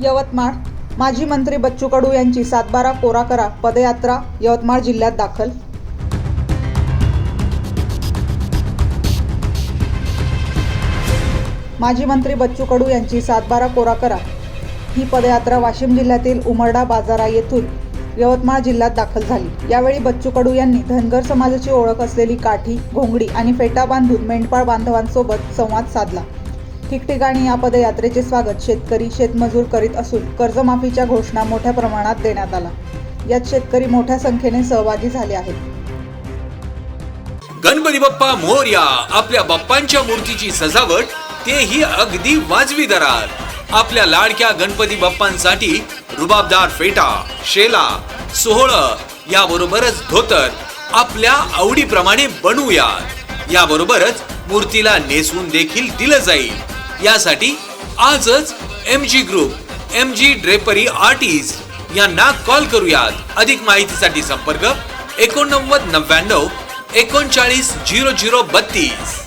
यवतमाळ. माजी मंत्री बच्चू कडू यांची सातबारा कोरा करा पदयात्रा यवतमाळ जिल्ह्यात दाखल. माजी मंत्री बच्चू कडू यांची सातबारा कोरा करा. ही पदयात्रा वाशिम जिल्ह्यातील उमरडा बाजारा येथून यवतमाळ जिल्ह्यात दाखल झाली. यावेळी बच्चू कडू यांनी धनगर समाजाची ओळख असलेली काठी घोंगडी आणि फेटा बांधून मेंढपाळ बांधवांसोबत संवाद साधला. ठिकठिकाणी या पदयात्रेचे स्वागत शेतकरी शेतमजूर करीत असून कर्जमाफीच्या घोषणा मोठ्या प्रमाणात देण्यात आला. यात शेतकरी मोठ्या संख्येने सहभागी झाले आहेत. गणपती बाप्पा मोर्या आपल्या बाप्पांच्या मूर्तीची सजावट तेही अगदी वाजवी दरात. आपल्या लाडक्या गणपती बाप्पांसाठी रुबाबदार फेटा शेला सोहळ याबरोबरच धोतर आपल्या आवडीप्रमाणे बनवूयात. याबरोबरच मूर्तीला नेसवून देखील दिलं जाईल. यासाठी आजच M G group M G drapery artist यांना कॉल करूयात. अधिक माहितीसाठी संपर्क एकोणनव्वद नव्याण्णव एकोणचाळीस झिरो झिरो बत्तीस.